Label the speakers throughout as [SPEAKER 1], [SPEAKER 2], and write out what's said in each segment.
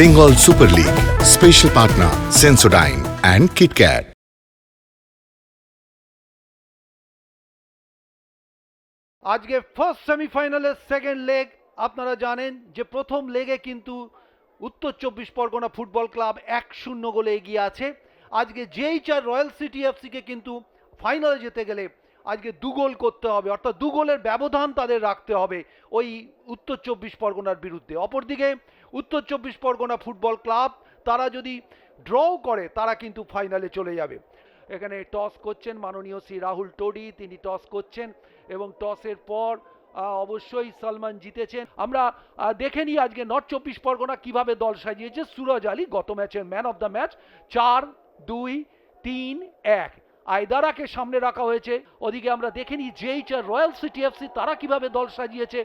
[SPEAKER 1] Bengal Super League. Special partner, Sensodyne and KitKat.
[SPEAKER 2] আজকে first সেমিফাইনালের second leg আপনারা জানেন যে প্রথম লেগে কিন্তু উত্তর চব্বিশ পরগনা ফুটবল ক্লাব এক শূন্য গোলে এগিয়ে আছে আজকে যেই চার রয়্যাল সিটি এফসিকে কিন্তু ফাইনালে যেতে গেলে আজকে দু গোল করতে হবে, অর্থাৎ দু গোলের ব্যবধান তাদের রাখতে হবে ওই উত্তর চব্বিশ পরগনার বিরুদ্ধে। অপরদিকে উত্তর চব্বিশ পরগনা ফুটবল ক্লাব, তারা যদি ড্রও করে, তারা কিন্তু ফাইনালে চলে যাবে। এখানে টস করছেন মাননীয় শ্রী রাহুল টোডি, তিনি টস করছেন এবং টসের পর অবশ্যই সালমান জিতেছেন। আমরা দেখে নিই আজকে নর্থ চব্বিশ পরগনা কীভাবে দল সাজিয়েছে। সুরজ আলী গত ম্যাচের ম্যান অফ দ্য ম্যাচ, চার, দুই, তিন, এক। আয়দারাকে সামনে রাখা হয়েছে। ওদিকে আমরা দেখে নিই যেই চার রয়্যাল সিটি এফসি, তারা কীভাবে দল সাজিয়েছে,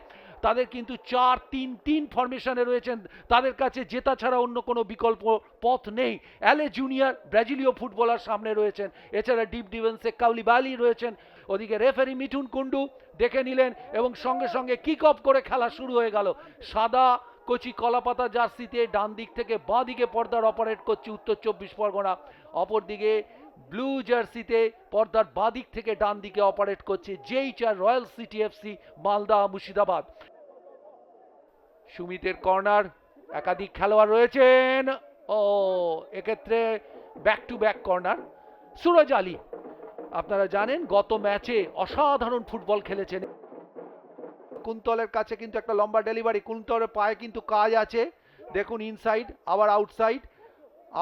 [SPEAKER 2] তাদের কিন্তু চার তিন তিন ফরমেশনে রয়েছেন। তাদের কাছে জেতা ছাড়া অন্য কোনো বিকল্প পথ নেই। অ্যালে জুনিয়র ব্রাজিলীয় ফুটবলার সামনে রয়েছেন। এছাড়া ডিপ ডিফেন্সে কাউলিবালি রয়েছেন। ওদিকে রেফারি মিঠুন কুন্ডু দেখে নিলেন এবং সঙ্গে সঙ্গে কিক অফ করে খেলা শুরু হয়ে গেল। সাদা কচি কলাপাতা জার্সিতে ডান দিক থেকে বাঁ দিকে পর্দার অপারেট করছে উত্তর চব্বিশ পরগনা। অপরদিকে ব্লু জার্সিতে পর্দার বাঁ দিক থেকে ডান দিকে অপারেট করছে যেই চার royal city FC Malda Murshidabad. সুমিতের corner, একাধিক খেলোয়াড় রয়েছেন। ও, এক্ষেত্রে back to back corner. Suraj Ali, আপনারা জানেন, গত ম্যাচে অসাধারণ ফুটবল খেলেছেন। কুন্তলের কাছে কিন্তু একটা লম্বা ডেলিভারি কুন্তলের পায়ে কিন্তু কাজ আছে। দেখুন ইনসাইড আবার আউটসাইড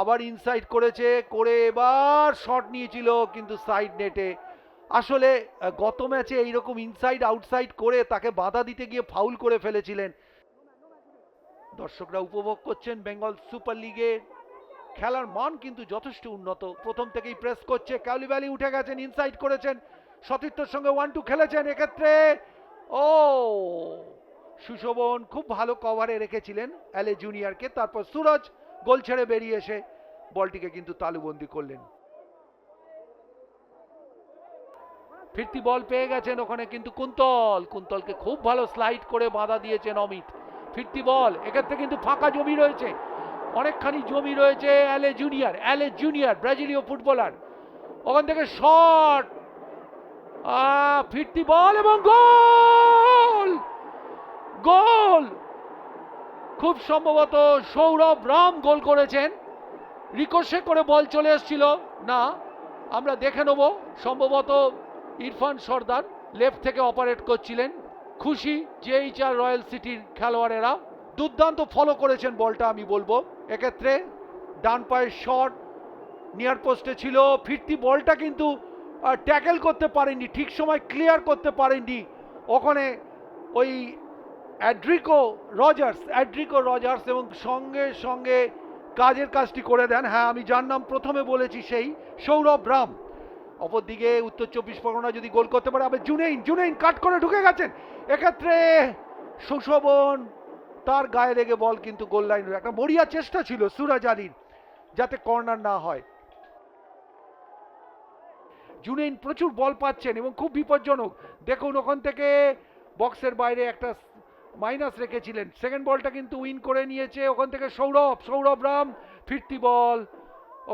[SPEAKER 2] আবার ইনসাইড করেছে, করে এবার শট নিয়েছিল কিন্তু সাইড নেটে আসলে গত ম্যাচে এইরকম ইনসাইড আউটসাইড করে তাকে বাধা দিতে গিয়ে ফাউল করে ফেলেছিলেন। দর্শকরা উপভোগ করছেন বেঙ্গল সুপার লিগে। খেলার মান কিন্তু যথেষ্ট উন্নত। প্রথম থেকেই প্রেস করছে কাউলি ভ্যালি উঠে গেছেন ইনসাইড করেছেন। সতীর্থর সঙ্গে ওয়ান টু খেলেছেন এক্ষেত্রে। ও! সুশোভন খুব ভালো কভারে রেখেছিলেন অ্যালে জুনিয়রকে তারপর সুরজ গোল ছেড়ে বেরিয়ে এসে বলটিকে কিন্তু তালুবন্দি করলেন। ফিরতি বল পেয়ে গেছেন ওখানে কিন্তু কুন্তল। কুন্তলকে খুব ভালো স্লাইড করে বাধা দিয়েছেন অমিত। ফিরতি বল, এক্ষেত্রে কিন্তু ফাঁকা জমি রয়েছে। অনেকখানি জমি রয়েছে অ্যালে জুনিয়র অ্যালে জুনিয়র ব্রাজিলীয় ফুটবলার ওখান থেকে শট ফিরতি বল এবং গোল! গোল! খুব সম্ভবত সৌরভ রাম গোল করেছেন। রিকোশে করে বল চলে এসেছিল। না, আমরা দেখে নেব। সম্ভবত ইরফান সর্দার লেফট থেকে অপারেট করছিলেন। খুশি যেই আর রয়্যাল সিটির খেলোয়াড়েরা দুর্দান্ত ফলো করেছেন বলটা, আমি বলব। এক্ষেত্রে ডান পায়ের শট নিয়ার পোস্টে ছিল। ফিরতি বলটা কিন্তু ট্যাকেল করতে পারেননি, ঠিক সময় ক্লিয়ার করতে পারেননি। ওখানে ওই অ্যাড্রিকো রজার্স অ্যাড্রিকো রজার্স এবং সঙ্গে সঙ্গে কাজের কাজটি করে দেন। হ্যাঁ আমি যার নাম প্রথমে বলেছি সেই সৌরভ রাম। অপরদিকে উত্তর চব্বিশ পরগনা যদি গোল করতে পারে, আবার জুনেইন জুনেইন কাট করে ঢুকে গেছেন। এক্ষেত্রে সুশোভন তার গায়ে লেগে বল কিন্তু গোল লাইন একটা মরিয়া চেষ্টা ছিল সুরাজ আলীর, যাতে কর্নার না হয়। জুনেইন প্রচুর বল পাচ্ছেন এবং খুব বিপজ্জনক। দেখুন ওখান থেকে বক্সের বাইরে একটা মাইনাস রেখেছিলেন। সেকেন্ড বলটা কিন্তু উইন করে নিয়েছে ওখান থেকে সৌরভ সৌরভ রাম, ফিরতি বল।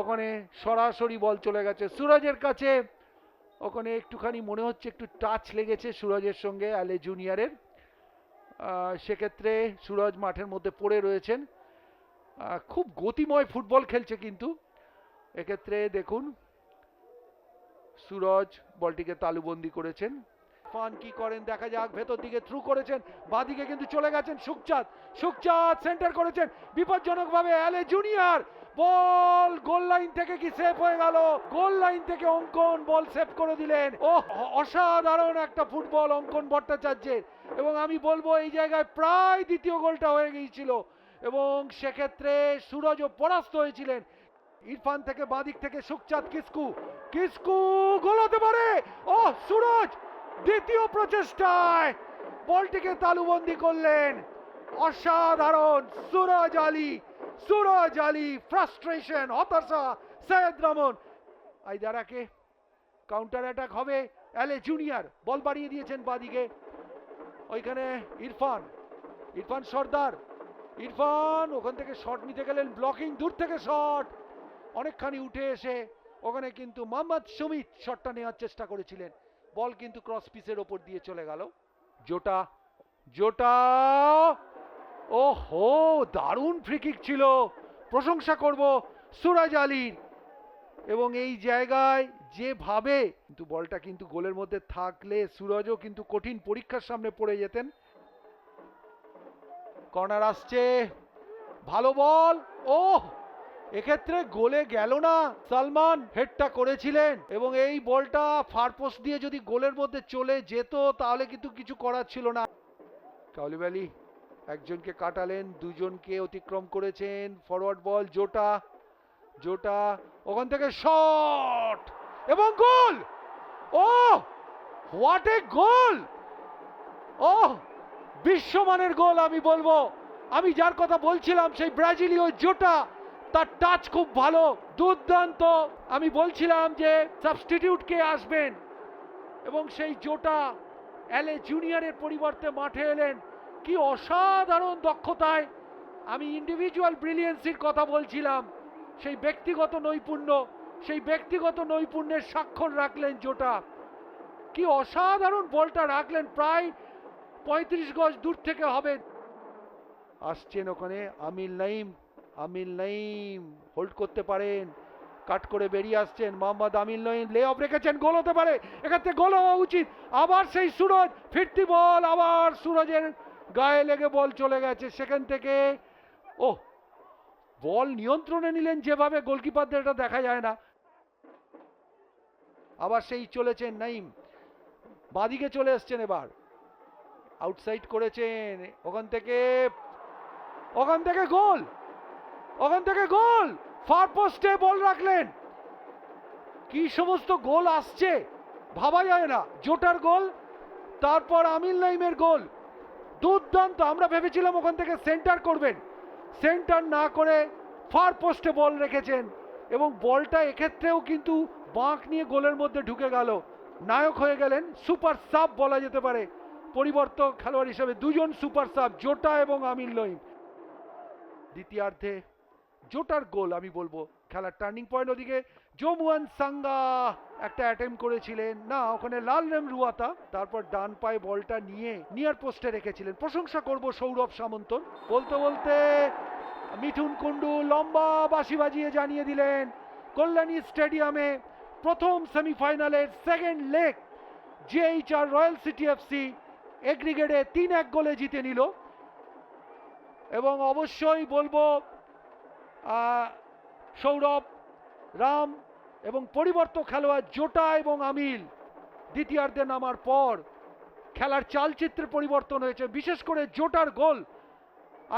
[SPEAKER 2] ওখানে সরাসরি বল চলে গেছে সুরজের কাছে। ওখানে একটুখানি মনে হচ্ছে একটু টাচ লেগেছে সুরজের সঙ্গে, আলে জুনিয়রের সেক্ষেত্রে সুরজ মাঠের মধ্যে পড়ে রয়েছেন। খুব গতিময় ফুটবল খেলছে কিন্তু। এক্ষেত্রে দেখুন, সুরজ বলটিকে তালুবন্দি করেছেন। ফান কি করেন? দেখা যাক, ভেতর দিকে থ্রু করেছেন, বাদিকে কিন্তু চলে গেছেন সুকচাঁদ সুকচাঁদ সেন্টার করেছেন, বিপজ্জনকভাবে Alle junior. Ball goal line থেকে কি সেভ হয়ে গেল? গোল লাইন থেকে অঙ্কন বল সেভ করে দিলেন। ও অসাধারণ একটা ফুটবল অঙ্কন ভট্টাচার্যের। এবং আমি বলব, এই জায়গায় প্রায় দ্বিতীয় গোলটা হয়ে গিয়েছিল। এবং সেক্ষেত্রে সুরজও পরাস্ত হয়েছিলেন। ইরফান থেকে বাদিক থেকে সুকচাঁদ কিসকু। কিসকু গোল হতে পারে। ও সুরজ! দ্বিতীয় প্রচেষ্টায় বলটিকে তালুবন্দি করলেন অসাধারণ সুরজ আলী সুরজ আলী ফ্রাস্ট্রেশন হতাশা, সৈয়দ রমন। আইদারাকে কাউন্টার অ্যাটাক হবে অ্যালে জুনিয়র বল বাড়িয়ে দিয়েছেন বাদিকে। ওইখানে ইরফান ইরফান সর্দার, ইরফান ওখান থেকে শট নিতে গেলেন ব্লকিং দূর থেকে শট অনেকখানি উঠে এসে ওখানে কিন্তু মোহাম্মদ সুমিত শটটা নেওয়ার চেষ্টা করেছিলেন। বল কিন্তু ক্রস পিসের ওপর দিয়ে চলে গেল। জোটা জোটা! ও হো দারুণ ফ্রিকিক ছিল। প্রশংসা করব সুরাজ আলীর। এবং এই জায়গায় যেভাবে কিন্তু বলটা কিন্তু গোলের মধ্যে থাকলে সুরজও কিন্তু কঠিন পরীক্ষার সামনে পড়ে যেতেন। কর্নার আসছে। ভালো বল। ও এক্ষেত্রে গোলে গেল না সালমান হেডটা করেছিলেন এবং এই বলটা ফারপোস্ট দিয়ে যদি গোলের মধ্যে চলে যেত তাহলে কিন্তু কিছু করার ছিল না। কাউলিবালি একজনকে কাটালেন, দুজনকে অতিক্রম করেছেন ফরওয়ার্ড বল জোটা জোটা, ওখান থেকে শট এবং গোল! ও হোয়াট এ গোল ও বিশ্বমানের গোল আমি বলব। আমি যার কথা বলছিলাম, সেই ব্রাজিলীয় জোটা তার টাচ খুব ভালো। দুর্দান্ত। আমি বলছিলাম যে সাবস্টিটিউট কে আসবেন? এবং সেই জোটা অ্যালে জুনিয়রের পরিবর্তে মাঠে এলেন। কি অসাধারণ দক্ষতায় আমি ইন্ডিভিজুয়াল ব্রিলিয়েন্সির কথা বলছিলাম। সেই ব্যক্তিগত নৈপুণ্য, সেই ব্যক্তিগত নৈপুণ্যের স্বাক্ষর রাখলেন জোটা। কি অসাধারণ বলটা রাখলেন, প্রায় পঁয়ত্রিশ গজ দূর থেকে হবে। আসছেন ওখানে আমিল নাইম আমিল নাইম হোল্ড করতে পারেন, কাট করে বেরিয়ে আসছেন মোহাম্মদ আমিল নাইম লে অফ রেখেছেন, গোল হতে পারে এক্ষেত্রে গোল হওয়া উচিত, আবার সেই সুরজ, ফিরতি বল, আবার সুরজের গায়ে লেগে বল চলে গেছে সেখান থেকে ও বল নিয়ন্ত্রণে নিলেন যেভাবে, গোলকিপারদের এটা দেখা যায় না, আবার সেই চলেছেন নাইম, বাদিকে চলে এসছেন এবার আউটসাইড করেছেন, ওখান থেকে ওখান থেকে গোল ওখান থেকে গোল। ফার পোস্টে বল রাখলেন। কি সমস্ত গোল আসছে ভাবা যায় না। জোটার গোল, তারপর আমিল নাইমের গোল। দুর্দান্ত, আমরা ভেবেছিলাম ওখান থেকে সেন্টার করবেন। সেন্টার না করে ফার পোস্টে বল রেখেছেন এবং বলটা এক্ষেত্রেও কিন্তু বাঁক নিয়ে গোলের মধ্যে ঢুকে গেল। নায়ক হয়ে গেলেন সুপার সাব বলা যেতে পারে। পরিবর্তক খেলোয়াড় হিসেবে দুজন সুপার সাব, জোটা এবং আমিল নইম। দ্বিতীয়ার্ধে জোটার গোল, আমি বলব। খেলার টার্নিং পয়েন্ট ওদিকে। জমুয়ান সাঙ্গা একটা অ্যাটেম্প করেছিলেন। না, ওখানে লাল রেম রুয়াতা, তারপর ডান পায়ে বলটা নিয়ে নিয়ার পোস্টে রেখেছিলেন। প্রশংসা করব সৌরভ সামন্তর বলতে বলতে মিঠুন কুন্ডু লম্বা বাঁশি বাজিয়ে জানিয়ে দিলেন, কল্যাণী স্টেডিয়ামে প্রথম সেমিফাইনালের second leg GHR royal city FC এগ্রিগেডে তিন এক গোলে জিতে নিল। এবং অবশ্যই বলব সৌরভ, রাম এবং পরিবর্ত খেলোয়াড় জোটা এবং আমিল দ্বিতীয়ার্ধে নামার পর খেলার চালচিত্রে পরিবর্তন হয়েছে। বিশেষ করে জোটার গোল।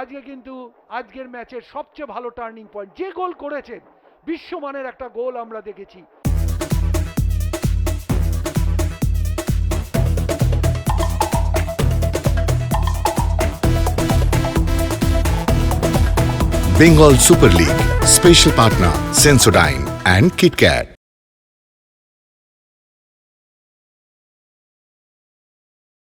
[SPEAKER 2] আজকে কিন্তু আজকের ম্যাচের সবচেয়ে ভালো টার্নিং পয়েন্ট যে গোল করেছেন, বিশ্বমানের একটা গোল আমরা দেখেছি।
[SPEAKER 1] Bengal Super League, Special Partner Sensodyne and KitKat.